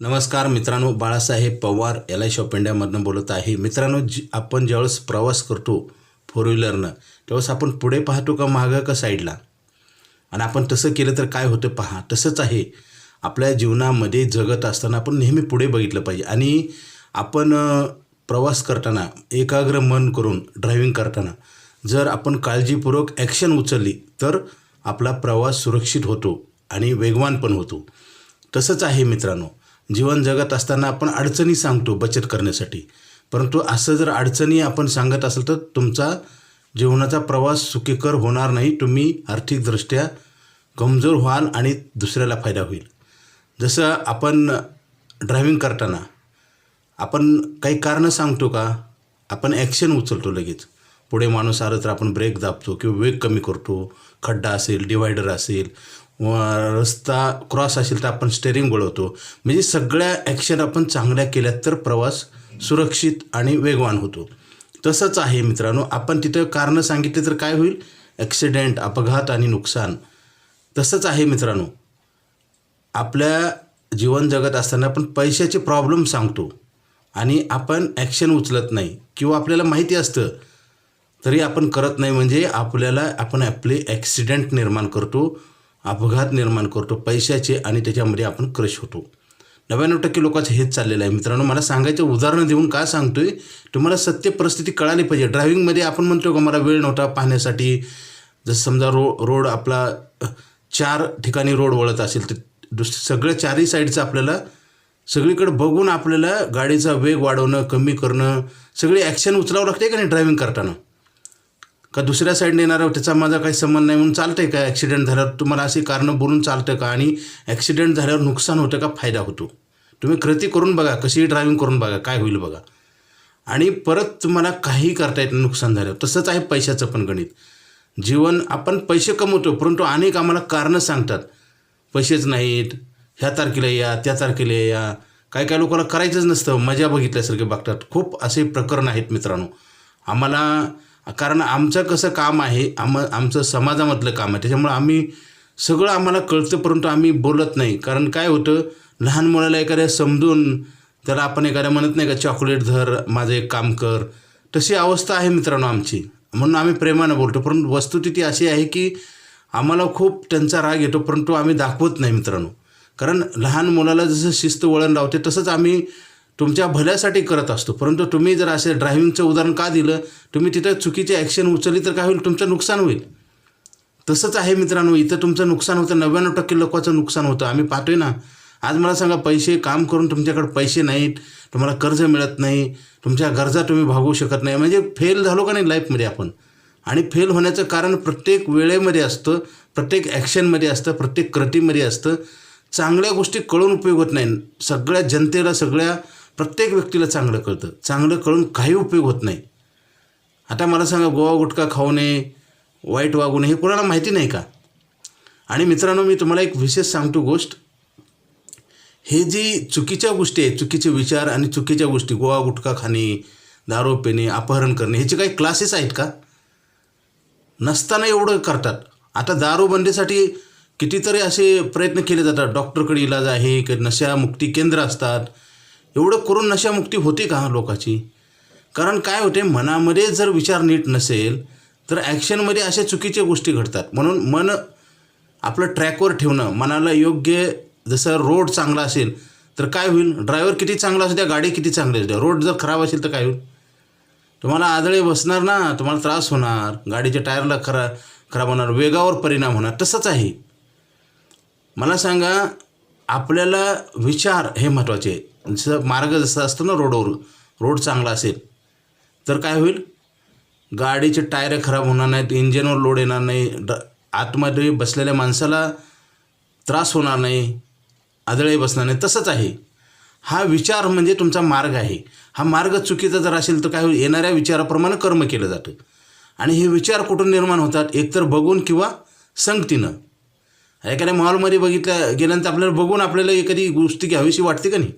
नमस्कार मित्रांनो Balasaheb Pawar L I shop इंडियामधनं बोलत आहे. मित्रांनो जी आपण ज्यावेळेस प्रवास करतो फोर व्हीलरनं त्यावेळेस आपण पुढे पाहतो का मागं का साईडला आणि आपण तसं केलं तर काय होतं पहा. तसंच आहे आपल्या जीवनामध्ये जगत असताना आपण नेहमी पुढे बघितलं पाहिजे. आणि आपण प्रवास करताना एकाग्र मन करून ड्रायव्हिंग करताना जर आपण काळजीपूर्वक ॲक्शन उचलली तर आपला प्रवास सुरक्षित होतो आणि वेगवान पण होतो. तसंच आहे मित्रांनो जीवन जगत असताना आपण अडचणी सांगतो बचत करण्यासाठी. परंतु असं जर अडचणी आपण सांगत असेल तर तुमचा जीवनाचा प्रवास सुखीकर होणार नाही. तुम्ही आर्थिकदृष्ट्या कमजोर व्हाल आणि दुसऱ्याला फायदा होईल. जसं आपण ड्रायव्हिंग करताना आपण काही कारणं सांगतो का? आपण ॲक्शन उचलतो लगेच. पुढे माणूस आलं तर आपण ब्रेक दाबतो किंवा वेग कमी करतो. खड्डा असेल डिवायडर असेल रस्ता क्रॉस असेल तर आपण स्टेरिंग वळवतो म्हणजे सगळ्या ॲक्शन आपण चांगल्या केल्या तर प्रवास सुरक्षित आणि वेगवान होतो. तसंच आहे मित्रांनो आपण तिथं कारणं सांगितले तर काय होईल? ॲक्सिडेंट अपघात आणि नुकसान. तसंच आहे मित्रांनो आपल्या जीवन जगत असताना आपण पैशाचे प्रॉब्लेम सांगतो आणि आपण ॲक्शन उचलत नाही किंवा आपल्याला माहिती असतं तरी आपण करत नाही. म्हणजे आपल्याला आपण आपले ॲक्सिडेंट निर्माण करतो. अपघात निर्माण करतो पैशाचे आणि त्याच्यामध्ये आपण क्रश होतो. नव्याण्णव टक्के लोकांचं हेच चाललेलं आहे. मित्रांनो मला सांगायचं उदाहरणं देऊन का सांगतोय? तुम्हाला सत्य परिस्थिती कळाली पाहिजे. ड्रायव्हिंगमध्ये आपण म्हणतो का मला वेळ नव्हता पाहण्यासाठी. जसं समजा रो रोड आपला चार ठिकाणी रोड वळत असेल तर दुस सगळ्या चारही साईडचं आपल्याला सगळीकडे बघून आपल्याला गाडीचा वेग वाढवणं कमी करणं सगळी ॲक्शन उचलावं लागते का नाही ड्रायव्हिंग करताना? का दुसऱ्या साईडने येणारा त्याचा माझा काही संबंध नाही म्हणून चालतं आहे का ॲक्सिडेंट झाल्यावर? तुम्हाला अशी कारणं बोलून चालतं का? आणि ॲक्सिडेंट झाल्यावर नुकसान होतं का? फायदा होतो. तुम्ही कृती करून बघा कशीही ड्रायव्हिंग करून बघा काय होईल बघा. आणि परत तुम्हाला काही करता येत नुकसान झाल्यावर. तसंच आहे पैशाचं पण गणित. जीवन आपण पैसे कमवतो परंतु अनेक आम्हाला कारणं सांगतात. पैसेच नाहीत ह्या तारखेला या त्या तारखेला या. काय काय लोकांना करायचंच नसतं. मजा बघितल्यासारखे बघतात. खूप असे प्रकरण आहेत मित्रांनो. आम्हाला कारण आमचं कसं काम आहे आम आमचं समाजामधलं काम आहे त्याच्यामुळं आम्ही सगळं आम्हाला कळतं परंतु आम्ही बोलत नाही. कारण काय होतं लहान मुलाला एखाद्या समजून त्याला आपण एखाद्या म्हणत नाही का चॉकलेट धर माझं एक काम कर. तशी अवस्था आहे मित्रांनो आमची. म्हणून आम्ही प्रेमानं बोलतो परंतु वस्तुस्थिती अशी आहे की आम्हाला खूप त्यांचा राग येतो परंतु आम्ही दाखवत नाही मित्रांनो. कारण लहान मुलाला जसं शिस्त वळण लावते तसंच आम्ही तुमच्या भल्यासाठी करत असतो. परंतु तुम्ही जर असे ड्रायव्हिंगचं उदाहरण का दिलं तुम्ही तिथं चुकीची ॲक्शन उचलली तर काय होईल? तुमचं नुकसान होईल. तसंच आहे मित्रांनो इथं तुमचं नुकसान होतं. नव्याण्णव टक्के लोकांचं नुकसान होतं. आम्ही पाहतोय ना. आज मला सांगा पैसे काम करून तुमच्याकडे पैसे नाहीत तुम्हाला कर्ज मिळत नाही तुमच्या गरजा तुम्ही भागवू शकत नाही. म्हणजे फेल झालो का नाही लाईफमध्ये आपण? आणि फेल होण्याचं कारण प्रत्येक वेळेमध्ये असतं प्रत्येक ॲक्शनमध्ये असतं प्रत्येक कृतीमध्ये असतं. चांगल्या गोष्टी कळून उपयोग होत नाही. सगळ्या जनतेला सगळ्या प्रत्येक व्यक्तीला चांगलं कळतं. चांगलं कळून काही उपयोग होत नाही. आता मला सांगा गोवा गुटखा खाऊ नये वाईट वागू नये हे कोणाला माहिती नाही का? आणि मित्रांनो मी तुम्हाला एक विशेष सांगतो गोष्ट. हे जी चुकीच्या गोष्टी आहेत चुकीचे विचार आणि चुकीच्या गोष्टी गोवा गुटखा खाणे दारू पिणे अपहरण करणे ह्याचे काही क्लासेस आहेत का? नसताना एवढं करतात. आता दारूबंदीसाठी कितीतरी असे प्रयत्न केले जातात. डॉक्टरकडे इलाज आहे की नशामुक्ती केंद्र असतात. एवढं करून नशामुक्ती होते का लोकाची? कारण काय होते मनामध्ये जर विचार नीट नसेल तर ॲक्शनमध्ये अशा चुकीच्या गोष्टी घडतात. म्हणून मन आपलं ट्रॅकवर ठेवणं मनाला योग्य जसं रोड चांगला असेल तर काय होईल? ड्रायव्हर किती चांगला असू द्या गाडी किती चांगली असू द्या. रोड जर खराब असेल तर काय होईल? तुम्हाला आदळे बसणार ना तुम्हाला त्रास होणार गाडीच्या टायरला खरा खराब होणार वेगावर परिणाम होणार तसंच आहे. मला सांगा आपल्याला विचार हे महत्त्वाचे आहे. जसं मार्ग जसा असतो ना रोडवर रोड चांगला असेल तर काय होईल? गाडीचे टायर खराब होणार नाहीत इंजिनवर लोड येणार नाही ड आतमध्ये बसलेल्या माणसाला त्रास होणार नाही आदळे बसणार नाही तसंच आहे. हा विचार म्हणजे तुमचा मार्ग आहे. हा मार्ग चुकीचा जर असेल तर काय होईल? येणाऱ्या विचाराप्रमाणे कर्म केलं जातं. आणि हे विचार कुठून निर्माण होतात? एकतर बघून किंवा संगतीनं. एखाद्या मॉलमध्ये बघितल्या गेल्यानंतर आपल्याला बघून आपल्याला एखादी गोष्टी घ्यावीशी वाटते का नाही?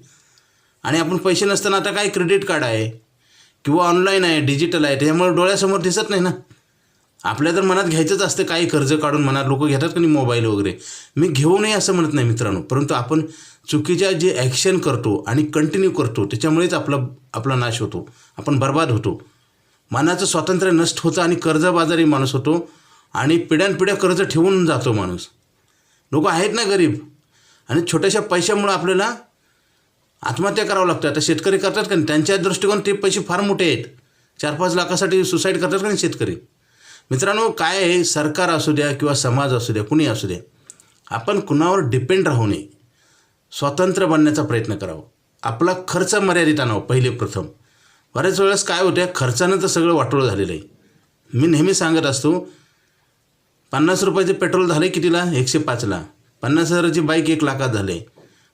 आणि आपण पैसे नसताना आता काय क्रेडिट कार्ड आहे? किंवा ऑनलाईन आहे डिजिटल आहे त्याच्यामुळे डोळ्यासमोर दिसत नाही ना? आपल्या तर मनात घ्यायचंच असतं काही कर्ज काढून मनात लोक घेतात का नाही मोबाईल वगैरे? मी घेऊ नये असं म्हणत नाही मित्रांनो परंतु आपण चुकीच्या जे ॲक्शन करतो आणि कंटिन्यू करतो त्याच्यामुळेच आपला आपला नाश होतो आपण बर्बाद होतो. मनाचं स्वातंत्र्य नष्ट होतं आणि कर्जबाजारी माणूस होतो आणि पिढ्यानपिढ्या कर्ज ठेवून जातो माणूस. लोक आहेत ना गरीब? आणि छोट्याशा पैशामुळं आपल्याला आत्महत्या करावं लागतं. आता शेतकरी करतात का नाही? त्यांच्या दृष्टिकोन ते पैसे फार मोठे आहेत. चार पाच लाखासाठी सुसाईड करतात का नाही शेतकरी? मित्रांनो काय आहे? सरकार असू द्या किंवा समाज असू द्या कुणी असू द्या आपण कुणावर डिपेंड राहू नये. स्वतंत्र बनण्याचा प्रयत्न करावा. आपला खर्च मर्यादित आणावा पहिले प्रथम. बऱ्याच वेळेस काय होतं खर्चानं तर सगळं वाटोळं झालेलं आहे. मी नेहमी सांगत असतो पन्नास रुपयाचे पेट्रोल झाले कितीला? एकशे पाचला. पन्नास हजाराची बाईक एक लाखात झाले.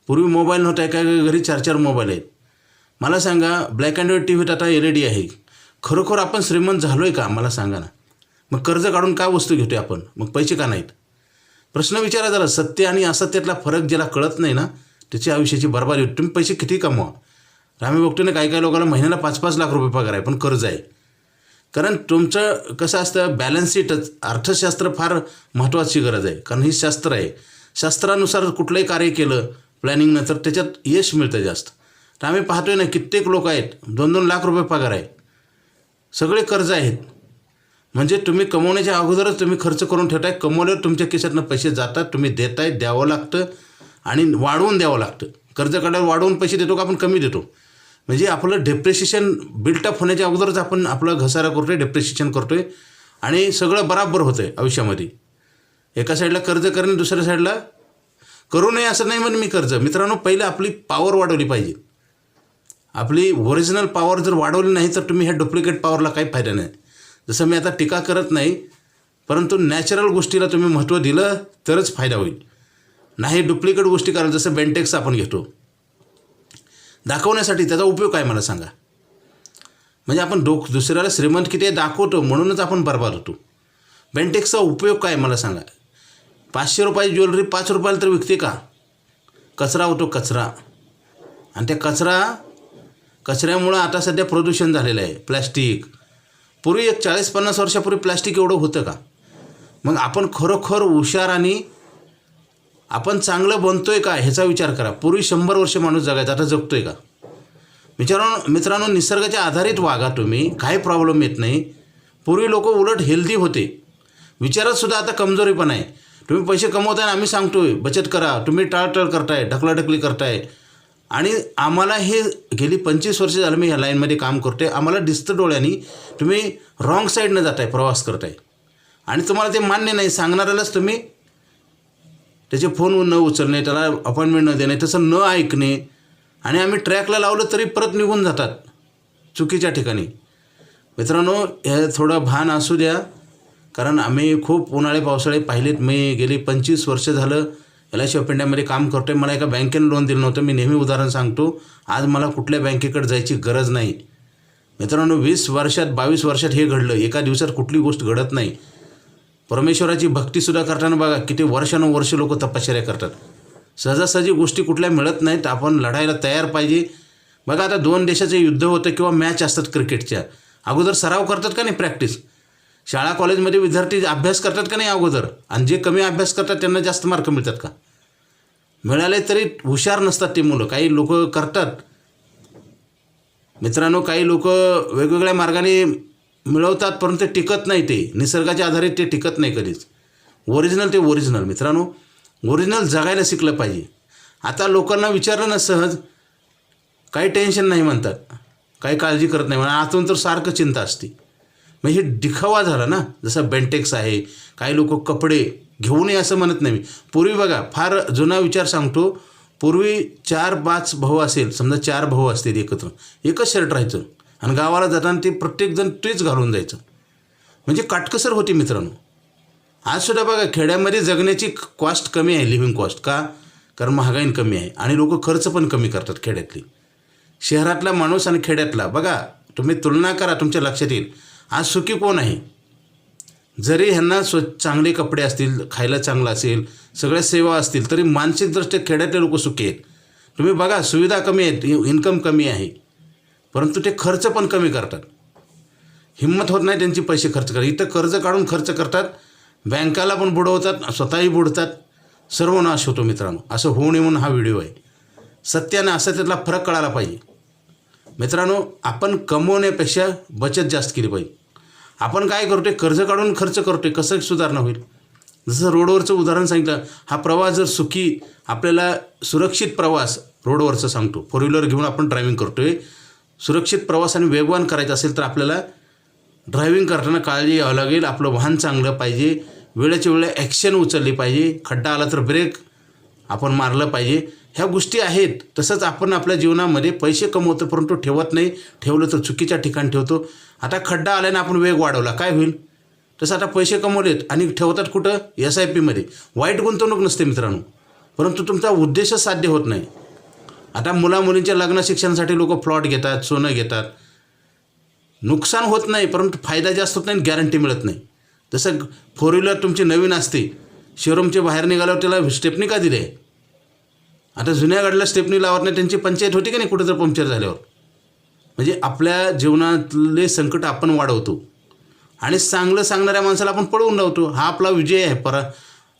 पूर्वी मोबाईल नव्हता एका घरी चार चार मोबाईल आहेत. मला सांगा ब्लॅक अँड व्हाईट टी व्हीत आता एल ई डी आहे. खरोखर आपण श्रीमंत झालो आहे का? मला सांगा ना. मग कर्ज काढून का वस्तू घेतोय आपण? मग पैसे का नाहीत? प्रश्न विचारा जरा सत्य आणि असत्यातला फरक ज्याला कळत नाही ना त्याची आयुष्याची बरबादी होती. तुम्ही पैसे किती कमवा? रामी बघतो काही काही लोकांना महिन्याला पाच पाच लाख रुपये पगार आहे पण कर्ज आहे. कारण तुमचं कसं असतं बॅलन्स शीटच अर्थशास्त्र फार महत्त्वाची गरज आहे. कारण ही शास्त्र आहे. शास्त्रानुसार कुठलंही कार्य केलं प्लॅनिंगनंतर त्याच्यात यश मिळतं जास्त. तर आम्ही पाहतोय ना कित्येक लोक आहेत. दोन दोन लाख रुपये पगार आहे. सगळे कर्ज आहेत. म्हणजे तुम्ही कमवण्याच्या अगोदरच तुम्ही खर्च करून ठेवताय. कमवल्यावर तुमच्या खिशातनं पैसे जातात तुम्ही देताय द्यावं लागतं आणि वाढवून द्यावं लागतं. कर्ज काढल्यावर वाढवून पैसे देतो का आपण कमी देतो? म्हणजे आपलं डेप्रेशिएशन बिल्टअप होण्याच्या अगोदरच आपण आपलं घसारा करतो आहे डेप्रिशिएशन करतो आहे आणि सगळं बराबर होतं आहे आयुष्यामध्ये. एका साईडला कर्ज करणे दुसऱ्या साईडला करू नये असं नाही म्हणून मी कर्ज. मित्रांनो पहिले आपली पॉवर वाढवली पाहिजे. आपली ओरिजिनल पॉवर जर वाढवली नाही तर तुम्ही ह्या डुप्लिकेट पॉवरला काही फायदा नाही. जसं मी आता टीका करत नाही परंतु नॅचरल गोष्टीला तुम्ही महत्त्व दिलं तरच फायदा होईल. नाही डुप्लिकेट गोष्टी कराल जसं बेंटेक्स आपण घेतो. दाखवण्यासाठी त्याचा उपयोग काय मला सांगा? म्हणजे आपण डोक दुसऱ्याला श्रीमंत किती दाखवतो म्हणूनच आपण बर्बाद होतो. बेंटेक्सचा उपयोग काय मला सांगा? पाचशे रुपयाची ज्वेलरी पाच रुपयाला तर विकते का? कचरा होतो कचरा. आणि त्या कचरा कचऱ्यामुळं आता सध्या प्रदूषण झालेलं आहे प्लॅस्टिक. पूर्वी एक चाळीस पन्नास वर्षापूर्वी प्लॅस्टिक एवढं होतं का? मग आपण खरोखर हुशार आणि आपण चांगलं बनतोय का? ह्याचा विचार करा. पूर्वी शंभर वर्ष माणूस जगायचा आता जगतोय का? मित्रांनो मित्रांनो निसर्गाच्या आधारित वागा तुम्ही काही प्रॉब्लेम येत नाही. पूर्वी लोक उलट हेल्दी होते. विचारातसुद्धा आता कमजोरी पण आहे. तुम्ही पैसे कमवताय आम्ही सांगतोय बचत करा तुम्ही टाळटाळ करताय ढकलाढकली करताय. आणि आम्हाला हे गेली पंचवीस वर्ष झालं मी ह्या लाईनमध्ये काम करतोय आम्हाला दिसतं डोळ्यांनी तुम्ही रॉंग साईडनं जाताय प्रवास करताय. आणि तुम्हाला ते मान्य नाही सांगणाऱ्यालाच तुम्ही त्याचे फोन न उचलणे त्याला अपॉइंटमेंट न देणे तसं न ऐकणे. आणि आम्ही ट्रॅकला लावलं तरी परत निघून जातात चुकीच्या ठिकाणी. मित्रांनो हे थोडं भान असू द्या. कारण आम्ही खूप उन्हाळे पावसाळे पाहिलेत. मी गेली पंचवीस वर्ष झालं एल आय सी ऑफ इंडियामध्ये काम करतो आहे मला एका बँकेनं लोन दिलं नव्हतं. मी नेहमी उदाहरण सांगतो. आज मला कुठल्या बँकेकडे जायची गरज नाही. मित्रांनो वीस वर्षात बावीस वर्षात हे घडलं. एका दिवसात कुठली गोष्ट घडत नाही. परमेश्वराची भक्तीसुद्धा करताना बघा किती वर्षानुवर्ष लोक तपश्चर्या करतात. सहजासहजी गोष्टी कुठल्या मिळत नाहीत. आपण लढायला तयार पाहिजे. बघा आता दोन देशाचे युद्ध होतं किंवा मॅच असतात क्रिकेटच्या अगोदर सराव करतात का नाही प्रॅक्टिस शाळा कॉलेजमध्ये विद्यार्थी अभ्यास करतात का नाही अगोदर? आणि जे कमी अभ्यास करतात त्यांना जास्त मार्क मिळतात का? मिळाले तरी हुशार नसतात ते मुलं. काही लोक करतात. मित्रांनो काही लोक वेगवेगळ्या मार्गाने मिळवतात परंतु टिकत नाही ते. निसर्गाच्या आधारे ते टिकत नाही कधीच. ओरिजिनल ते ओरिजिनल मित्रांनो ओरिजिनल जगायला शिकलं पाहिजे. आता लोकांना विचारलं ना सहज काही टेन्शन नाही म्हणतात. काही काळजी करत नाही म्हणा. आतून तर सारखं चिंता असते. मग हे दिखावा झाला ना जसं बेंटेक्स आहे काही लोक कपडे घेऊ नये असं म्हणत नाही पूर्वी बघा फार जुना विचार सांगतो पूर्वी चार पाच भाऊ असेल समजा चार भाऊ असतील एकत्र एकच शर्ट राहायचं. आणि गावाला जाताना ते प्रत्येकजण तेच घालून जायचं. म्हणजे काटकसर होती मित्रांनो. आजसुद्धा बघा खेड्यामध्ये जगण्याची कॉस्ट कमी आहे लिव्हिंग कॉस्ट का? कारण महागाईन कमी आहे. आणि लोक खर्च पण कमी करतात खेड्यातली. शहरातला माणूस आणि खेड्यातला बघा तुम्ही तुलना करा तुमच्या लक्षात येईल. आज सुखी कोण आहे? जरी ह्यांना स्व चांगले कपडे असतील खायला चांगलं असेल सगळ्या सेवा असतील तरी मानसिकदृष्ट्या खेड्यातले लोक सुखी आहेत. तुम्ही बघा सुविधा कमी आहेत इन्कम कमी आहे. परंतु ते खर्च पण कमी करतात. हिंमत होत नाही त्यांची पैसे खर्च करतात इथं कर्ज काढून खर्च करतात. बँकाला पण बुडवतात स्वतःही बुडतात. सर्व नाश होतो मित्रांनो. असं होऊ नये म्हणून हा व्हिडिओ आहे. सत्याने असं त्यातला फरक कळायला पाहिजे. मित्रांनो आपण कमवण्यापेक्षा बचत जास्त केली पाहिजे. आपण काय करतोय? कर्ज काढून खर्च करतोय. कसं सुधारणा होईल? जसं रोडवरचं उदाहरण सांगितलं हा प्रवास जर सुखी आपल्याला सुरक्षित प्रवास रोडवरचं सांगतो. फोर व्हीलर घेऊन आपण ड्रायव्हिंग करतोय. सुरक्षित प्रवास आणि वेगवान करायचा असेल तर आपल्याला ड्रायव्हिंग करताना काळजी घ्यावं लागेल. आपलं वाहन चांगलं पाहिजे. वेळेच्या वेळेला ॲक्शन उचलली पाहिजे. खड्डा आला तर ब्रेक आपण मारलं पाहिजे. ह्या गोष्टी आहेत तसंच आपण आपल्या जीवनामध्ये पैसे कमवतो परंतु ठेवत नाही ठेवलं तर चुकीच्या ठिकाणी ठेवतो. आता खड्डा आल्याने आपण वेग वाढवला काय होईल? तसं आता पैसे कमवलेत आणि ठेवतात कुठं? एस आय पीमध्ये वाईट गुंतवणूक नसते मित्रांनो परंतु तुमचा उद्देशच साध्य होत नाही. आता मुलामुलींच्या लग्न शिक्षणासाठी लोक प्लॉट घेतात सोनं घेतात. नुकसान होत नाही परंतु फायदा जास्त होत नाही गॅरंटी मिळत नाही. जसं फोर व्हीलर तुमची नवीन असते शोरूमचे बाहेर निघाल्यावर त्याला स्टेपनी का दिली? आहे आता जुन्या गाडीला स्टेपनी लावत नाही त्यांची पंचायत होती का नाही कुठं तर पंक्चर झाल्यावर? म्हणजे आपल्या जीवनातले संकट आपण वाढवतो. आणि चांगलं सांगणाऱ्या माणसाला आपण पळवून लावतो. हा आपला विजय आहे परा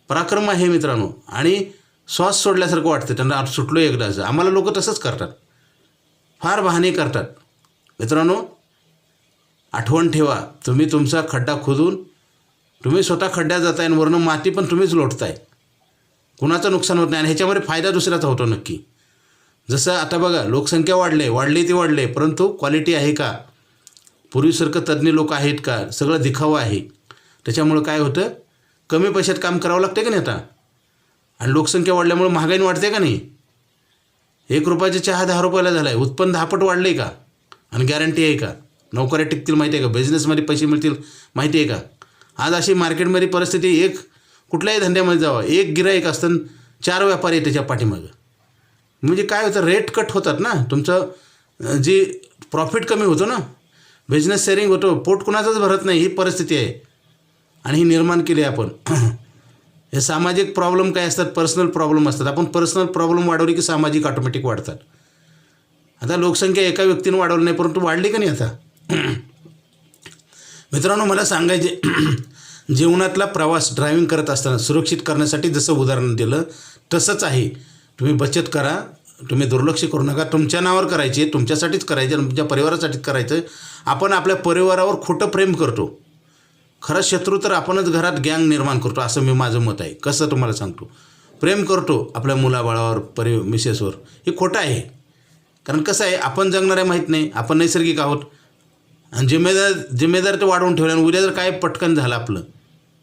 पराक्रम आहे मित्रांनो. आणि श्वास सोडल्यासारखं वाटतं त्यांना आज सुटलो असं. आम्हाला लोक तसंच करतात. फार बहाणे करतात. मित्रांनो आठवण ठेवा. तुम्ही तुमचा खड्डा खोदून तुम्ही स्वतः खड्ड्यात जाताय आणि वरनं माती पण तुम्हीच लोटताय. कुणाचं नुकसान होत नाही आणि ह्याच्यामध्ये फायदा दुसऱ्याचा होतो नक्की. जसं आता बघा लोकसंख्या वाढले वाढली ती वाढले परंतु क्वालिटी आहे का? पूर्वीसारखं तज्ज्ञ लोक आहेत का? सगळं दिखावं आहे. त्याच्यामुळं काय होतं? कमी पैशात काम करावं लागते का नाही आता? आणि लोकसंख्या वाढल्यामुळे महागाई वाढते का नाही? एक रुपयाचा चहा दहा रुपयाला झाला आहे उत्पन्न दहापट वाढलं आहे का? आणि गॅरंटी आहे का? नोकऱ्या टिकतील माहिती आहे का? बिझनेसमध्ये पैसे मिळतील माहिती आहे का? आज अशी मार्केटमध्ये परिस्थिती एक कुठल्याही धंद्यामध्ये जावं. एक गिराईक असतं चार व्यापारी आहे त्याच्या पाठीमागं. म्हणजे काय होतं रेट कट होतात ना. तुमचं जी प्रॉफिट कमी होतो ना बिझनेस शेअरिंग होतो. पोट कुणाचंच भरत नाही ही परिस्थिती आहे. आणि ही निर्माण केली आहे आपण. हे सामाजिक प्रॉब्लेम काय असतात? पर्सनल प्रॉब्लेम असतात. आपण पर्सनल प्रॉब्लेम वाढवली की सामाजिक ऑटोमॅटिक वाढतात. आता लोकसंख्या एका व्यक्तीनं वाढवली नाही परंतु वाढली का नाही आता? मित्रांनो मला सांगायचे जीवनातला प्रवास ड्रायव्हिंग करत असताना सुरक्षित करण्यासाठी जसं उदाहरण दिलं तसंच आहे. तुम्ही बचत करा तुम्ही दुर्लक्ष करू नका. तुमच्या नावावर करायचे तुमच्यासाठीच करायचे तुमच्या परिवारासाठीच करायचं. आपण आपल्या परिवारावर खोटं प्रेम करतो. खरा शत्रू तर आपणच घरात गँग निर्माण करतो असं मी माझं मत आहे. कसं तुम्हाला सांगतो? प्रेम करतो आपल्या मुलाबाळावर परि मिसेसवर. हे खोटं आहे. कारण कसं आहे आपण जगणार आहे माहीत नाही आपण नैसर्गिक आहोत. आणि जिम्मेदार जिम्मेदार ते वाढवून ठेवल्या आणि उद्या जर काय पटकन झालं आपलं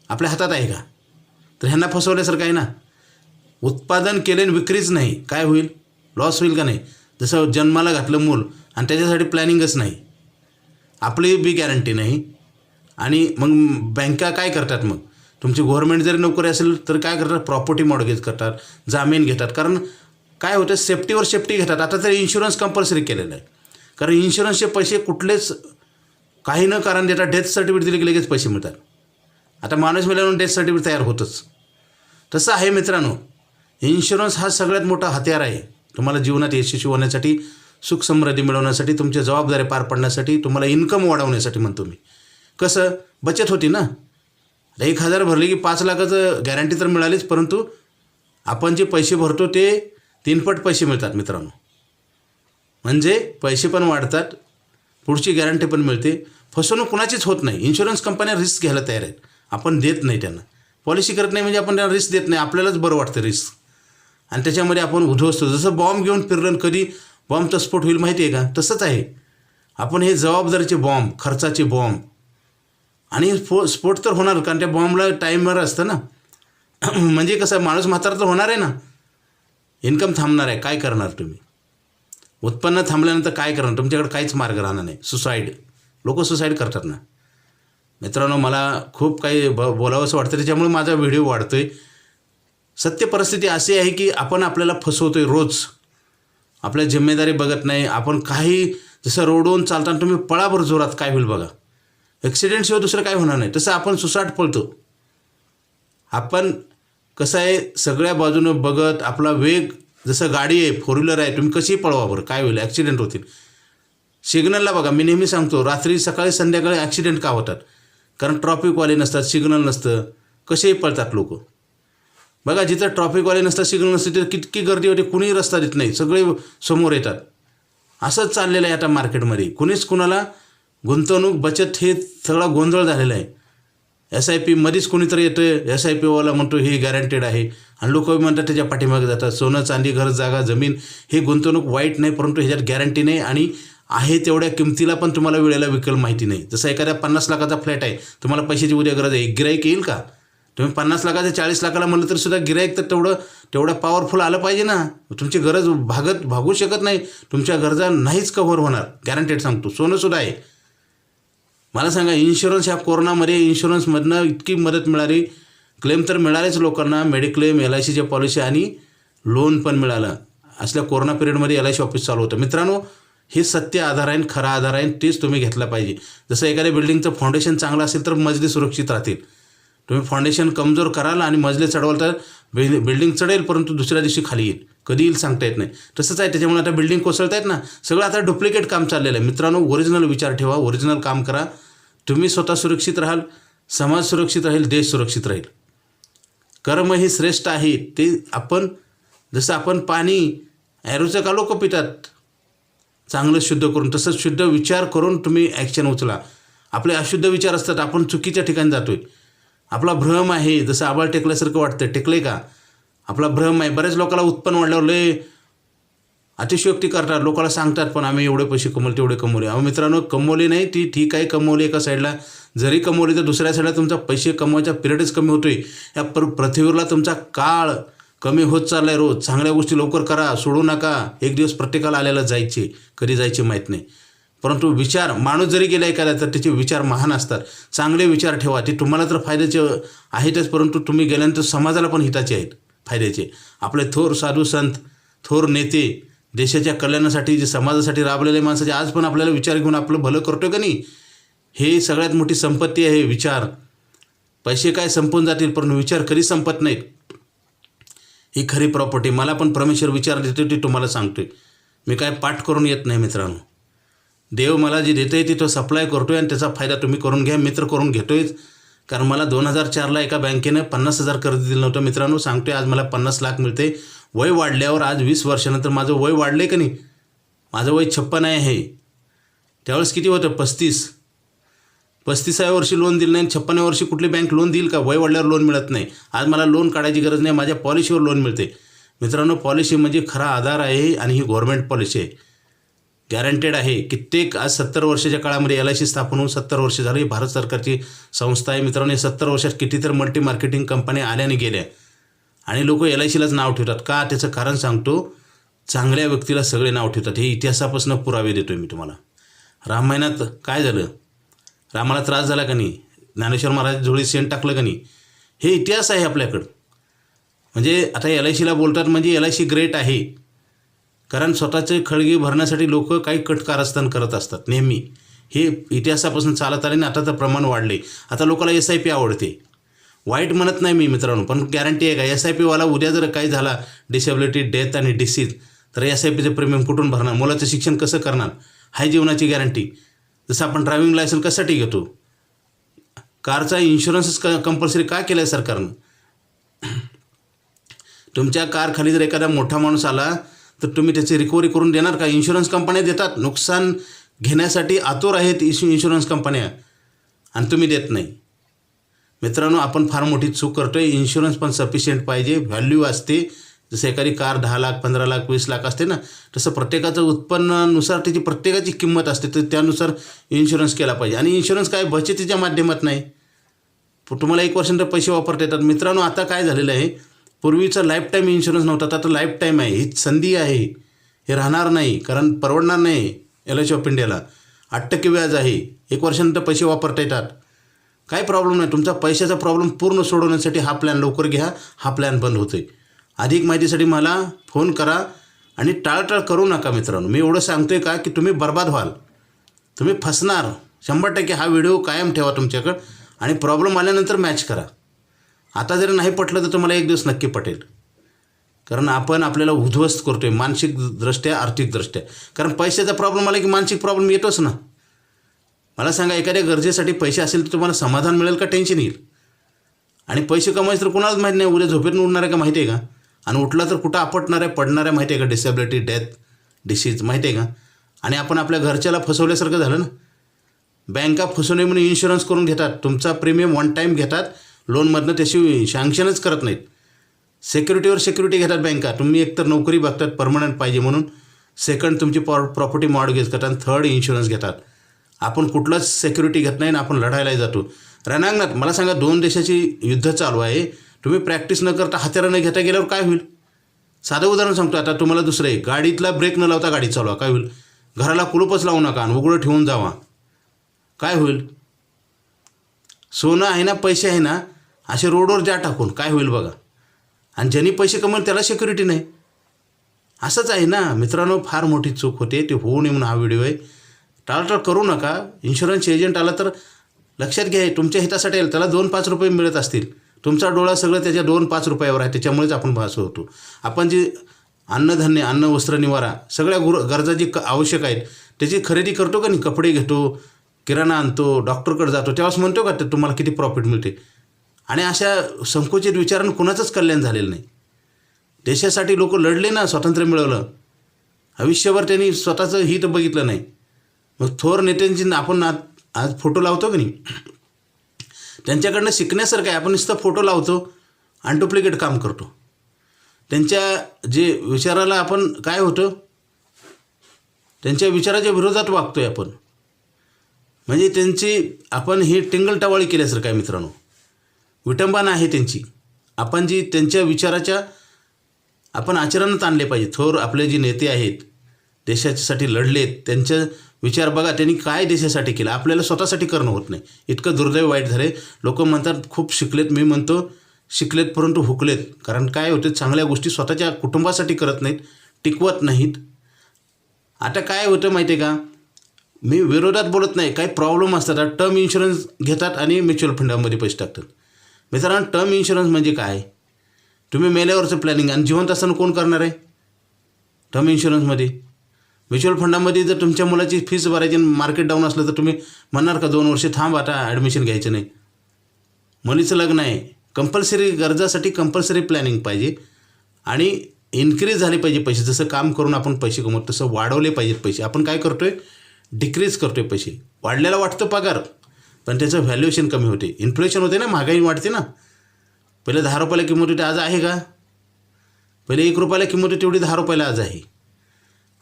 आपल्या हातात आहे का? तर ह्यांना फसवल्यासारखं आहे ना? उत्पादन केले आणि विक्रीच नाही. काय होईल? लॉस होईल का नाही? जसं जन्माला घातलं मूल आणि त्याच्यासाठी प्लॅनिंगच नाही. आपली बी गॅरंटी नाही. आणि मग बँका काय करतात मग? तुमची गव्हर्मेंट जरी नोकरी असेल तर काय करतात? प्रॉपर्टी मॉडगेज करतात जामीन घेतात. कारण काय होतं? सेफ्टीवर सेफ्टी घेतात. आता तर इन्शुरन्स कंपल्सरी केलेलं आहे. कारण इन्शुरन्सचे पैसे कुठलेच काही न कारण देतात. डेथ सर्टिफिकेट दिले की लगेच पैसे मिळतात. आता माणूस मिळाल्यावर डेथ सर्टिफिकेट तयार होतंच. तसं आहे मित्रांनो इन्शुरन्स हा सगळ्यात मोठा हत्यार आहे. तुम्हाला जीवनात यशस्वी होण्यासाठी सुख समृद्धी मिळवण्यासाठी तुमच्या जबाबदाऱ्या पार पाडण्यासाठी तुम्हाला इन्कम वाढवण्यासाठी म्हणतो मी. कसं? बचत होती ना? एक हजार भरले की पाच लाखाचं गॅरंटी तर मिळालीच परंतु आपण जे पैसे भरतो ते तीनपट पैसे मिळतात मित्रांनो. म्हणजे पैसे पण वाढतात पुढची गॅरंटी पण मिळते. फसवणूक कुणाचीच होत नाही. इन्शुरन्स कंपन्या रिस्क घ्यायला तयार आहेत. आपण देत नाही त्यांना. पॉलिसी करत नाही म्हणजे आपण त्यांना रिस्क देत नाही. आपल्यालाच बरं वाटतं रिस्क आणि त्याच्यामध्ये आपण उद्ध्वस्त जसं बॉम्ब घेऊन फिरलं कधी बॉम्बचा स्फोट होईल माहिती आहे का? तसंच आहे. आपण हे जबाबदारीचे बॉम्ब खर्चाचे बॉम्ब आणि स्फो स्फोट तर होणार कारण त्या बॉम्बला टाईमवर असतं ना. म्हणजे कसं माणूस म्हातारा तर होणार आहे ना. इन्कम थांबणार आहे. काय करणार तुम्ही? उत्पन्न थांबल्यानंतर काय करणार? तुमच्याकडे काहीच मार्ग राहणार नाही. सुसाईड लोक सुसाईड करतात ना. मित्रांनो मला खूप काही ब बोलावंसं वाटतं. त्याच्यामुळे माझा व्हिडिओ वाढतो आहे सत्य परिस्थिती अशी आहे की आपण आपल्याला फसवतो आहे रोज. आपल्या जिम्मेदारी बघत नाही. आपण काही जसं रोडवरून चालताना तुम्ही पळाभर जोरात काय होईल बघा. ॲक्सिडेंटशिवाय दुसरं काय होणार नाही. तसं आपण सुसाट पळतो. आपण कसं आहे सगळ्या बाजूनं बघत आपला वेग जसं गाडी आहे फोर व्हीलर आहे तुम्ही कशी पळवा बरं. काय होईल? ॲक्सिडेंट होतील. सिग्नलला बघा. मी नेहमी सांगतो रात्री सकाळी संध्याकाळी ॲक्सिडेंट का होतात? कारण ट्रॉफिकवाले नसतात सिग्नल नसतं. कसेही पळतात लोक. बघा जिथं ट्रॉफिकवाले नसतात सिग्नल नसतं तिथं कितकी गर्दी होते कुणीही रस्ता देत नाही. सगळे समोर येतात. असंच चाललेलं आहे आता मार्केटमध्ये. कुणीच कुणाला गुंतवणूक बचत हे सगळा गोंधळ झालेला आहे. एस आय पी मध्येच कोणीतरी येतं एस आय पीवाला म्हणतो हे गॅरंटेड आहे. आणि लोक म्हणतात त्याच्या पाठीमागे जातात. सोनं चांदी घर जागा जमीन हे गुंतवणूक वाईट नाही परंतु ह्याच्यात गॅरंटी नाही आणि आहे तेवढ्या किमतीला पण तुम्हाला वेळेला विकल माहिती नाही. जसं एखाद्या पन्नास लाखाचा फ्लॅट आहे तुम्हाला पैशाची उद्या गरज आहे. गिराईक येईल का? तुम्ही पन्नास लाखाचं चाळीस लाखाला म्हणलं तर सुद्धा गिराईक तर तेवढं तेवढं पॉवरफुल आलं पाहिजे ना. तुमची गरज भागत भागू शकत नाही. तुमच्या गरजा नाहीच कव्हर होणार. गॅरंटेड सांगतो. सोनंसुद्धा आहे. मला सांगा इन्शुरन्स ह्या कोरोनामध्ये इन्शुरन्समधनं इतकी मदत मिळाली. क्लेम तर मिळालेच लोकांना. मेडिक्लेम एल आय सीच्या पॉलिसी आणि लोन पण मिळालं. असल्या कोरोना पिरियडमध्ये एल आय सी ऑफिस चालू होतं. मित्रांनो हे सत्य आधार आहे खरा आधार आहे तेच तुम्ही घेतला पाहिजे. जसं एखाद्या बिल्डिंगचं फाउंडेशन चांगलं असेल तर मजली सुरक्षित राहतील. तुम्ही फाउंडेशन कमजोर कराल आणि मजले चढवाल तर बिल्डिंग बिल्डिंग चढेल परंतु दुसऱ्या दिवशी खाली येईल. कधी येईल सांगता येत नाही. तसंच आहे त्याच्यामुळे आता बिल्डिंग कोसळत आहेत ना सगळं आता डुप्लिकेट काम चाललेलं आहे. मित्रांनो ओरिजिनल विचार ठेवा ओरिजिनल काम करा. तुम्ही स्वतः सुरक्षित राहाल समाज सुरक्षित राहील देश सुरक्षित राहील. कर्म हे श्रेष्ठ आहे ते आपण जसं आपण पाणी ॲरोचं का लोक पितात चांगलं शुद्ध करून तसंच शुद्ध विचार करून तुम्ही ॲक्शन उचला. आपले अशुद्ध विचार असतात आपण चुकीच्या ठिकाणी जातो आहे आपला भ्रम आहे जसं आबाळ टेकल्यासारखं वाटतं टेकले का? आपला भ्रम आहे. बऱ्याच लोकांना उत्पन्न वाढल्यावर लय अतिशयोक्ती करतात. लोकांना सांगतात पण आम्ही एवढे पैसे कमवले तेवढे कमवले. अहो मित्रांनो कमवले नाही ती ठीक आहे कमवली एका साईडला जरी कमवली तर दुसऱ्या साईडला तुमचा पैसे कमवायचा पिरियडच कमी होतो आहे या पर पृथ्वीवरला तुमचा काळ कमी होत चाललाय रोज. चांगल्या गोष्टी लवकर करा सोडू नका. एक दिवस प्रत्येकाला आल्याला जायचे कधी जायचे माहीत नाही. परंतु विचार माणूस जरी गेला एखादा तर त्याचे विचार महान असतात. चांगले विचार ठेवा. ते तुम्हाला तर फायद्याचे आहेतच परंतु तुम्ही गेल्यानंतर समाजाला पण हिताचे आहेत फायद्याचे. आपले थोर साधू संत थोर नेते देशाच्या कल्याणासाठी जे समाजासाठी राबलेले माणसाचे आज पण आपल्याला विचार घेऊन आपलं भलं करतोय का नाही? हे सगळ्यात मोठी संपत्ती आहे विचार. पैसे काय संपून जातील पण विचार कधी संपत नाहीत. ही खरी प्रॉपर्टी मला पण परमेश्वर विचार देतो ती तुम्हाला सांगतोय. मी काय पाठ करून येत नाही मित्रांनो. देव मला जी देतं आहे तो सप्लाय करतोय आणि त्याचा फायदा तुम्ही करून घ्या मित्र करून घेतोयच. कारण मला दोन हजार चारला एका बँकेनं पन्नास हजार कर्ज दिलं नव्हतं. मित्रांनो सांगतोय आज मला पन्नास लाख मिळते वय वाढल्यावर आज वीस वर्षानंतर माझं वय वाढलं आहे का नाही? माझं वय छप्पन आहे त्यावेळेस किती होतं? पस्तीस. पस्तीसाव्या वर्षी लोन दिलं नाही छप्पनाव्या वर्षी कुठली बँक लोन देईल का? वय वाढल्यावर लोन मिळत नाही. आज मला लोन काढायची गरज नाही माझ्या पॉलिसीवर लोन मिळते. मित्रांनो पॉलिसी म्हणजे खरा आधार आहे आणि ही गव्हर्मेंट पॉलिसी आहे. गॅरंटेड आहे. कित्येक आज सत्तर वर्षाच्या काळामध्ये एल आय सी स्थापन होऊन सत्तर वर्ष झाली. ही भारत सरकारची संस्था आहे. मित्रांनो या सत्तर वर्षात किती तर मल्टी मार्केटिंग कंपन्या आल्याने गेल्या. आणि लोक एल आय सीलाच नाव ठेवतात. का? त्याचं कारण सांगतो. चांगल्या व्यक्तीला सगळे नाव ठेवतात. हे इतिहासापासून पुरावे देतोय मी तुम्हाला. राम महिन्यात काय झालं? रामाला त्रास झाला का नाही? ज्ञानेश्वर महाराज झोळी सेंट टाकलं का नाही? हे इतिहास आहे आपल्याकडं. म्हणजे आता एल आय सीला बोलतात म्हणजे एल आय सी ग्रेट आहे. कारण स्वतःचे खळगे भरण्यासाठी लोक काही कट कारस्थान करत असतात नेहमी. हे इतिहासापासून चालत आले आणि आता तर प्रमाण वाढले. आता लोकांना एस आय पी आवडते. वाईट म्हणत नाही मी मित्रांनो पण गॅरंटी आहे का? एस आय पीवाला उद्या जर काही झाला डिसेबिलिटी डेथ आणि डिसीज तर एस आय पीचं प्रीमियम कुठून भरणार? मुलाचं शिक्षण कसं करणार? हाय जीवनाची गॅरंटी जसं आपण ड्रायव्हिंग लायसन कशासाठी घेतो? कारचा इन्शुरन्सच क कंपल्सरी का केलं आहे सरकारनं? तुमच्या कारखाली जर एखादा मोठा माणूस आला तर तुम्ही त्याची रिकव्हरी करून देणार का? इन्शुरन्स कंपन्या देतात. नुकसान घेण्यासाठी आतुर आहेत इशु इन्शुरन्स कंपन्या आणि तुम्ही देत नाही. मित्रांनो आपण फार मोठी चूक करतो आहे इन्शुरन्स पण सफिशियंट पाहिजे. व्हॅल्यू असते जसं एखादी कार दहा लाख पंधरा लाख वीस लाख असते ना तसं प्रत्येकाचं उत्पन्नानुसार त्याची प्रत्येकाची किंमत असते तर त्यानुसार इन्शुरन्स केला पाहिजे. आणि इन्शुरन्स काय बचतीच्या माध्यमात नाही. तुम्हाला एक वर्षानंतर पैसे वापरता येतात. मित्रांनो आता काय झालेलं आहे? पूर्वीचा लाईफ टाईम इन्शुरन्स नव्हता आता लाईफ टाईम आहे. ही संधी आहे. हे राहणार नाही कारण परवडणार नाही एल आय ऑफ इंडियाला. आठ टक्के व्याज आहे. एक वर्षानंतर पैसे वापरता येतात. काय प्रॉब्लेम नाही. तुमचा पैशाचा प्रॉब्लेम पूर्ण सोडवण्यासाठी हा प्लॅन लवकर घ्या. हा प्लॅन बंद होतो आहे अधिक माहितीसाठी मला फोन करा आणि टाळटाळ करू नका मित्रांनो. मी एवढं सांगतोय का की तुम्ही बर्बाद व्हाल. तुम्ही फसणार. शंभर टक्के हा व्हिडिओ कायम ठेवा तुमच्याकडं आणि प्रॉब्लेम आल्यानंतर मॅच करा. आता जर नाही पटलं तर तुम्हाला एक दिवस नक्की पटेल. कारण आपण आपल्याला उद्ध्वस्त करतोय मानसिक दृष्ट्या आर्थिकदृष्ट्या कारण पैशाचा प्रॉब्लेम आला की मानसिक प्रॉब्लेम येतोच ना. मला सांगा एखाद्या गरजेसाठी पैसे असेल तर तुम्हाला समाधान मिळेल का? टेन्शन येईल. आणि पैसे कमायचे तर कुणालाच माहीत नाही उद्या झोपेतून उडणार आहे का? माहिती आहे का? आणि उठला तर कुठं आपटणार आहे पडणार आहे माहिती आहे का? डिसेबिलिटी डेथ डिसीज माहिती आहे का? आणि आपण आपल्या घरच्याला फसवल्यासारखं झालं ना? बँका फसवणे म्हणून इन्शुरन्स करून घेतात. तुमचा प्रीमियम वन टाईम घेतात. लोनमधनं त्याशी शँक्शनच करत नाहीत. सेक्युरिटीवर सेक्युरिटी घेतात बँका. तुम्ही एकतर नोकरी बघतात परमनंट पाहिजे म्हणून. सेकंड तुमची प्रॉ प्रॉपर्टी मॉडगेज करतात आणि थर्ड इन्शुरन्स घेतात. आपण कुठलाच सेक्युरिटी घेत नाही आणि आपण लढायलाही जातो. रणांगणात मला सांगा दोन देशाची युद्ध चालू आहे. तुम्ही प्रॅक्टिस न करता हत्यारं न घेता गेल्यावर काय होईल? साधं उदाहरण सांगतो आता तुम्हाला दुसरं आहे गाडीतला ब्रेक न लावता गाडी चालवा. काय होईल? घराला कुलूपच लावू नका आणि उघडं ठेवून जावा. काय होईल? सोनं आहे ना पैसे आहे ना असे रोडवर जा टाकून. काय होईल बघा. आणि ज्यांनी पैसे कमवले त्याला सिक्युरिटी नाही. असंच आहे ना. मित्रांनो फार मोठी चूक होते. ते होऊ नये म्हणून हा व्हिडिओ आहे. टाळटाळ करू नका. इन्शुरन्स एजंट आला तर लक्षात घ्या तुमच्या हितासाठी आलं त्याला दोन पाच रुपये मिळत असतील. तुमचा डोळा सगळं त्याच्या दोन पाच रुपयावर आहे त्याच्यामुळेच आपण भास होतो. आपण जे अन्नधान्य अन्न वस्त्र निवारा सगळ्या गुर गरजा जी क आवश्यक आहेत त्याची खरेदी करतो का नाही? कपडे घेतो किराणा आणतो डॉक्टरकडे जातो तेव्हाच म्हणतो का ते तुम्हाला किती प्रॉफिट मिळते? आणि अशा संकुचित विचारानं कुणाचंच कल्याण झालेलं नाही. देशासाठी लोक लढले ना स्वातंत्र्य मिळवलं. आयुष्यभर त्यांनी स्वतःचं हित बघितलं नाही. मग थोर नेत्यांची आपण आज आज फोटो लावतो की नाही? त्यांच्याकडनं शिकण्यासारखं आहे. आपण नुसतं फोटो लावतो आणि डुप्लिकेट काम करतो. त्यांच्या जे विचाराला आपण काय होतं? त्यांच्या विचाराच्या विरोधात वागतो आहे आपण. म्हणजे त्यांची आपण ही टिंगलटावाळी केल्यासारखं आहे मित्रांनो. विटंबना आहे त्यांची. आपण जी त्यांच्या विचाराच्या आपण आचरणात आणले पाहिजे. थोर आपले जे नेते आहेत देशासाठी लढलेत त्यांच्या विचार बघा त्यांनी काय देशासाठी केलं? आपल्याला स्वतःसाठी करणं होत नाही. इतकं दुर्दैव वाईट झाले लोक म्हणतात खूप शिकलेत. मी म्हणतो शिकलेत परंतु हुकलेत. कारण काय होते चांगल्या गोष्टी स्वतःच्या कुटुंबासाठी करत नाहीत टिकवत नाहीत. आता काय होतं माहिती आहे का? मी विरोधात बोलत नाही. काही प्रॉब्लेम असतात. आता टर्म इन्शुरन्स घेतात आणि म्युच्युअल फंडामध्ये पैसे टाकतात. मित्रांनो टर्म इन्शुरन्स म्हणजे काय? तुम्ही मेल्यावरचं प्लॅनिंग आणि जिवंत असताना कोण करणार आहे? टर्म इन्शुरन्समध्ये म्युच्युअल फंडामध्ये जर तुमच्या मुलाची फीस भरायची आणि मार्केट डाऊन असलं तर तुम्ही म्हणणार का दोन वर्ष थांब आता ॲडमिशन घ्यायचं नाही? मुलीचं लग्न आहे. कंपल्सरी गरजासाठी कंपल्सरी प्लॅनिंग पाहिजे. आणि इन्क्रीज झाले पाहिजे पैसे. जसं काम करून आपण पैसे कमवतो तसं वाढवले पाहिजेत पैसे. आपण काय करतो आहे डिक्रीज करतो आहे पैसे. वाढलेला वाटतो पगार पण त्याचं व्हॅल्युएशन कमी होते. इन्फ्लेशन होते ना महागाई वाढते ना. पहिले दहा रुपयाला किंमत होती आज आहे का? पहिले एक रुपयाला किंमत होती तेवढी दहा रुपयाला आज आहे.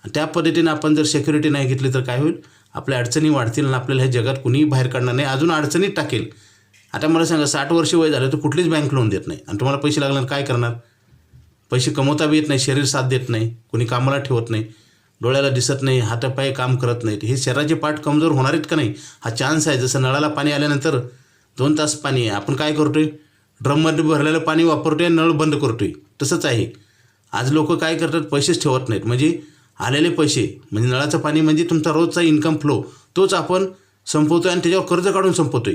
त्या पद्धतीनं आपण जर सेक्युरिटी नाही घेतली तर काय होईल? आपल्या अडचणी वाढतील आणि आपल्याला ह्या जगात कुणीही बाहेर काढणार नाही. अजून अडचणीत टाकेल. आता मला सांगा साठ वर्ष वय झालं तर कुठलीच बँक लोन देत नाही. आणि तुम्हाला पैसे लागणार काय करणार? पैसे कमवता बी येत नाही शरीर साथ देत नाही कुणी कामाला ठेवत नाही डोळ्याला दिसत नाही हातापाय काम करत नाहीत. हे शरीराचे पाठ कमजोर होणार आहेत का नाही? हा चान्स आहे. जसं नळाला पाणी आल्यानंतर दोन तास पाणी आहे. आपण काय करतोय? ड्रममध्ये भरलेलं पाणी वापरतोय नळ बंद करतोय. तसंच आहे. आज लोक काय करतात? पैसेच ठेवत नाहीत. म्हणजे आलेले पैसे म्हणजे नळाचं पाणी म्हणजे तुमचा रोजचा इन्कम फ्लो तोच आपण संपवतो आणि त्याच्यावर कर्ज काढून संपवतोय.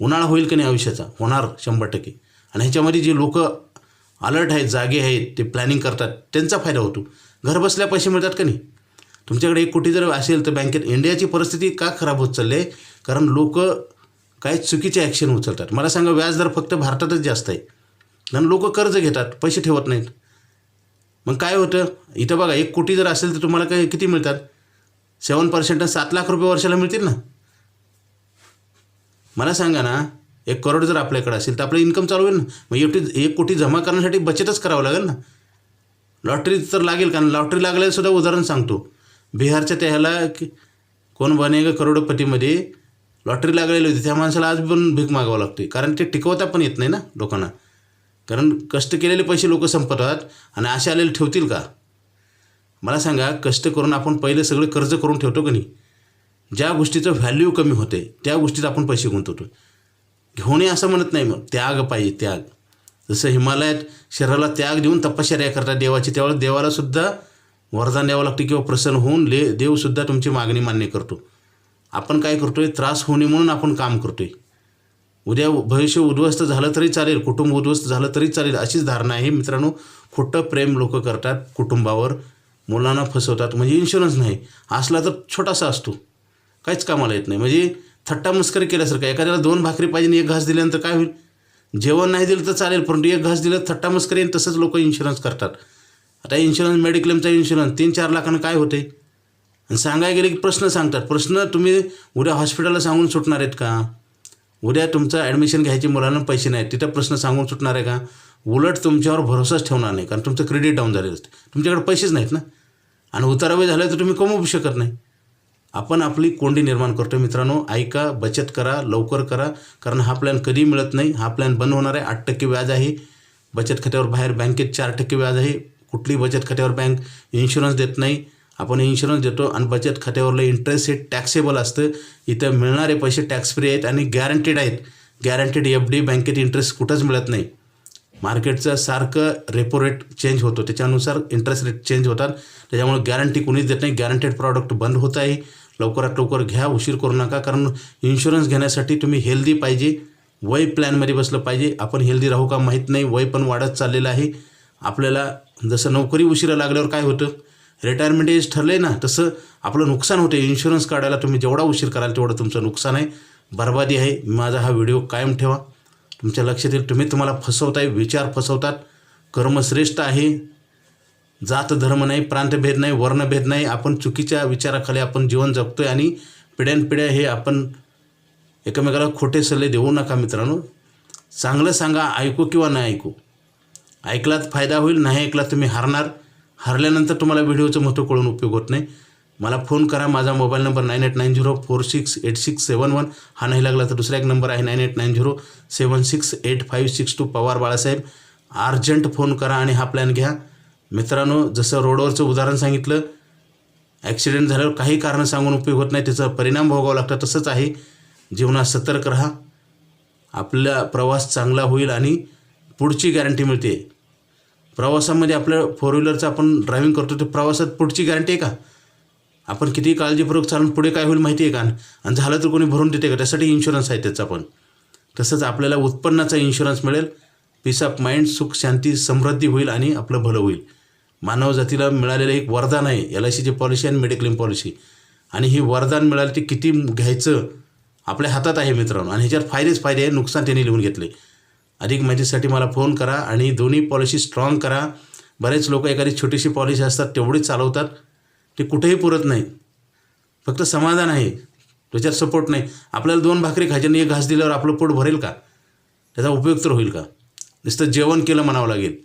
उन्हाळा होईल की नाही आयुष्याचा? होणार शंभर टक्के. आणि ह्याच्यामध्ये जे लोक अलर्ट आहेत जागे आहेत ते प्लॅनिंग करतात त्यांचा फायदा होतो. घरबसल्या पैसे मिळतात का नाही? तुमच्याकडे एक कोटी जर असेल तर बँकेत इंडियाची परिस्थिती का खराब होत चालली आहे? कारण लोक काय चुकीचे ॲक्शन उचलतात. मला सांगा व्याजदर फक्त भारतातच जास्त आहे. कारण लोक कर्ज घेतात पैसे ठेवत नाहीत. मग काय होतं? इथं बघा एक कोटी जर असेल तर तुम्हाला काय किती मिळतात? सेवन पर्सेंट सात लाख रुपये वर्षाला मिळतील ना? मला सांगा ना एक करोड जर आपल्याकडे असेल तर आपलं इन्कम चालू होईल ना? मग एवढी एक कोटी जमा करण्यासाठी बचतच करावं लागेल ना? लॉटरी तर लागेल कारण लॉटरी लागल्याला सुद्धा उदाहरण सांगतो. बिहारच्या त्या ह्याला की कोण बनेगा करोडपतीमध्ये? लॉटरी लागलेली होती त्या माणसाला आज पण भीक मागावं लागते कारण ते टिकवता पण येत नाही ना लोकांना. कारण कष्ट केलेले पैसे लोक संपवतात आणि असे आलेले ठेवतील का? मला सांगा कष्ट करून आपण पहिले सगळे कर्ज करून ठेवतो का नाही? ज्या गोष्टीचं व्हॅल्यू कमी होते त्या गोष्टीत आपण पैसे गुंतवतो. घेऊन असं म्हणत नाही मग त्याग पाहिजे त्याग. जसं हिमालयात शरीराला त्याग देऊन तपश्चर्या करतात देवाची त्यावेळेस देवालासुद्धा वरदान द्यावं लागतं किंवा प्रसन्न होऊन ले देवसुद्धा तुमची मागणी मान्य करतो. आपण काय करतोय? त्रास होणे म्हणून आपण काम करतोय. उद्या भविष्य उद्ध्वस्त झालं तरी चालेल कुटुंब उद्ध्वस्त झालं तरी चालेल अशीच धारणा आहे. मित्रांनो खोटं प्रेम लोक करतात कुटुंबावर मुलांना फसवतात. म्हणजे इन्शुरन्स नाही असला तर छोटासा असतो. काहीच कामाला येत नाही. म्हणजे थट्टा मस्करी केल्यासारखं एखाद्याला दोन भाकरी पाहिजे आणि एक घास दिल्यानंतर काय होईल? जेवण नाही दिलं तर चालेल परंतु एक घास दिलं थट्टा मस्करी आणि तसंच लोक इन्शुरन्स करतात. आता इन्शुरन्स मेडिक्लेमचा इन्शुरन्स तीन चार लाखानं काय होते? आणि सांगायला गेले की प्रश्न सांगतात. प्रश्न तुम्ही उद्या हॉस्पिटलला सांगून सुटणार आहेत का? उद्या तुमचं ॲडमिशन घ्यायची मुलांना पैसे नाहीत. तिथं प्रश्न सांगून सुटणार आहे का? उलट तुमच्यावर भरोसाच ठेवणार नाही. कारण तुमचं क्रेडिट डाऊन झालेलं असते. तुमच्याकडे पैसेच नाहीत ना? आणि उतारावे झाले तर तुम्ही कमवू शकत नाही. आपण आपली कोंडी निर्माण करतो मित्रांनो ऐका बचत करा लवकर करा. कारण हा प्लॅन कधी मिळत नाही. हा प्लॅन बंद होणार आहे. आठ टक्के व्याज आहे. बचत खात्यावर बाहेर बँकेत चार टक्के व्याज आहे. कुठली बचत खात्यावर बँक इन्शुरन्स देत नाही. आपण इन्शुरन्स देतो आणि बचत खात्यावरलं इंटरेस्ट हे टॅक्सेबल असतं. इथं मिळणारे पैसे टॅक्स फ्री आहेत आणि गॅरंटीड आहेत. गॅरंटीड एफ डी बँकेत इंटरेस्ट कुठंच मिळत नाही. मार्केटचं सारखं रेपो रेट चेंज होतो. त्याच्यानुसार इंटरेस्ट रेट चेंज होतात. त्याच्यामुळे गॅरंटी कोणीच देत नाही. गॅरंटेड प्रॉडक्ट बंद होत आहे. लवकरात लवकर घ्या. उशीर करू नका. कारण इन्शुरन्स घेण्यासाठी तुम्ही हेल्दी पाहिजे. वय प्लॅनमध्ये बसलं पाहिजे. आपण हेल्दी राहू का माहीत नाही. वय पण वाढत चाललेलं आहे. आपल्याला जसं नोकरी उशिरा लागल्यावर काय होतं? रिटायरमेंट एज ठरले ना तसं आपलं नुकसान होते इन्शुरन्स काढायला तुम्ही जेवढा उशीर कराल तेवढं तुमचं नुकसान आहे. बरबादी आहे. माझा हा व्हिडिओ कायम ठेवा. तुमच्या लक्षात येईल तुम्ही तुम्हाला फसवताय विचार फसवतात. कर्मश्रेष्ठ आहे. जात धर्म नाही प्रांतभेद नाही वर्णभेद नाही. आपण चुकीच्या विचाराखाली आपण जीवन जगतोय आणि पिढ्यानपिढ्या हे आपण एकमेकाला खोटे सल्ले देऊ नका मित्रांनो. चांगलं सांगा ऐकू किंवा नाही ऐकू. ऐकलात फायदा होईल नाही ऐकलात तुम्ही हारणार. हरल्यानंतर तुम्हाला व्हिडिओचं महत्त्व कळून उपयोग होत नाही. मला फोन करा माझा mobile number nine eight nine zero four six eight six seven one. हा नाही लागला तर दुसरा एक नंबर आहे nine eight nine zero seven six eight five six two Pawar Balasaheb. Urgent phone करा आणि हा प्लॅन घ्या. मित्रांनो जसं रोडवरचं उदाहरण सांगितलं ॲक्सिडेंट झाल्यावर काही कारणं सांगून उपयोग होत नाही त्याचा परिणाम भोगावा लागतो तसंच आहे. जीवनात सतर्क राहा. आपला प्रवास चांगला होईल आणि पुढची गॅरंटी मिळते. प्रवासामध्ये आपल्या फोर व्हीलरचं आपण ड्रायव्हिंग करतो ते प्रवासात पुढची गॅरंटी आहे का? आपण किती काळजीपूर्वक चालून पुढे काय होईल माहिती आहे का? आणि झालं तर कोणी भरून देते का? त्यासाठी इन्शुरन्स आहे त्याचा पण. तसंच आपल्याला उत्पन्नाचा इन्शुरन्स मिळेल. पीस ऑफ माइंड सुख शांती समृद्धी होईल आणि आपलं भलं होईल. मानवजातीला मिळालेलं एक वरदान आहे. एल आय सीची पॉलिसी आणि मेडिक्लेम पॉलिसी आणि ही वरदान मिळालं ते किती घ्यायचं आपल्या हातात आहे मित्रांनो. आणि ह्याच्यात फायदेच फायदे आहे. नुकसान त्यांनी लिहून घेतले अधिक माहितीसाठी मला फोन करा आणि दोन्ही पॉलिसी स्ट्रॉंग करा. बरेच लोक एखादी छोटीशी पॉलिसी असतात तेवढीच चालवतात. ते कुठेही पुरत नाही. फक्त समाधान आहे. त्याच्यात सपोर्ट नाही. आपल्याला दोन भाकरी खायच्या एक घास दिल्यावर आपलं पोट भरेल का? त्याचा उपयोग तर होईल का? नुसतं जेवण केलं म्हणावं लागेल.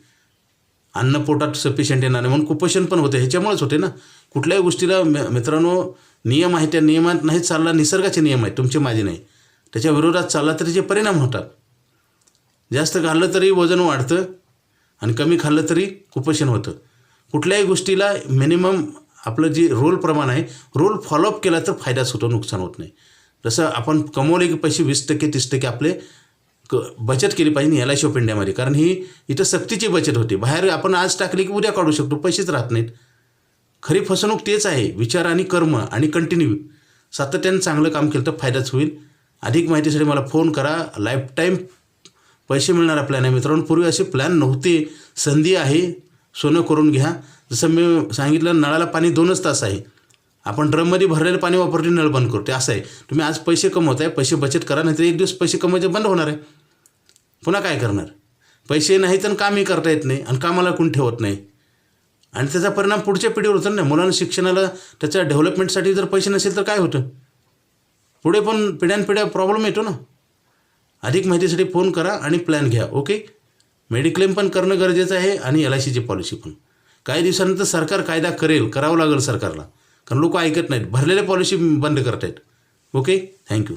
अन्न पोटात सफिशियंट येणार नाही. म्हणून कुपोषण पण होते. ह्याच्यामुळेच होते ना. कुठल्याही गोष्टीला मित्रांनो नियम आहे त्या नियमात नाही चालला. निसर्गाचे नियम आहेत. तुमचे माझे नाही. त्याच्या विरोधात चालला तरी जे परिणाम होतात. जास्त खाल्लं तरी वजन वाढतं आणि कमी खाल्लं तरी कुपोषण होतं. कुठल्याही गोष्टीला मिनिमम आपलं जे रोल प्रमाण आहे रोल फॉलोअप केला तर फायदाच होतो नुकसान होत नाही. जसं आपण कमवले की पैसे वीस टक्के तीस टक्के आपले क बचत केली पाहिजे एल आय सी ऑफ इंडियामध्ये कारण ही इथं सक्तीची बचत होते. बाहेर आपण आज टाकली की उद्या काढू शकतो पैसेच राहत नाहीत. खरी फसवणूक तेच आहे. विचार आणि कर्म आणि कंटिन्यू सातत्याने चांगलं काम केलं तर फायदाच होईल. अधिक माहितीसाठी मला फोन करा. लाईफ टाईम पैसे मिळणार प्लॅन आहे मित्रांनो पूर्वी असे प्लॅन नव्हते. संधी आहे सोनं करून घ्या. जसं मी सांगितलं नळाला पाणी दोनच तास आहे. आपण ड्रममध्ये भरलेलं पाणी वापरले नळ बंद करतो असं आहे. तुम्ही आज पैसे कमवत आहे पैसे बचत करा नाहीतर एक दिवस पैसे कमवायचे बंद होणार आहे. पुन्हा काय करणार? पैसे नाही तर कामही करता येत नाही आणि कामाला कोण ठेवत नाही. आणि त्याचा परिणाम पुढच्या पिढीवर होतो ना. मुलांना शिक्षणाला त्याच्या डेव्हलपमेंटसाठी जर पैसे नसेल तर काय होतं? पुढे पण पिढ्यानपिढ्या प्रॉब्लेम येतो ना. अधिक माहितीसाठी फोन करा आणि प्लॅन घ्या ओके मेडिक्लेम पण करणं गरजेचं आहे आणि एल आय सीची पॉलिसी पण. काही दिवसानंतर सरकार कायदा करेल करावं लागेल सरकारला. कारण लोक ऐकत नाहीत. भरलेल्या पॉलिसी बंद करतायत. Okay thank you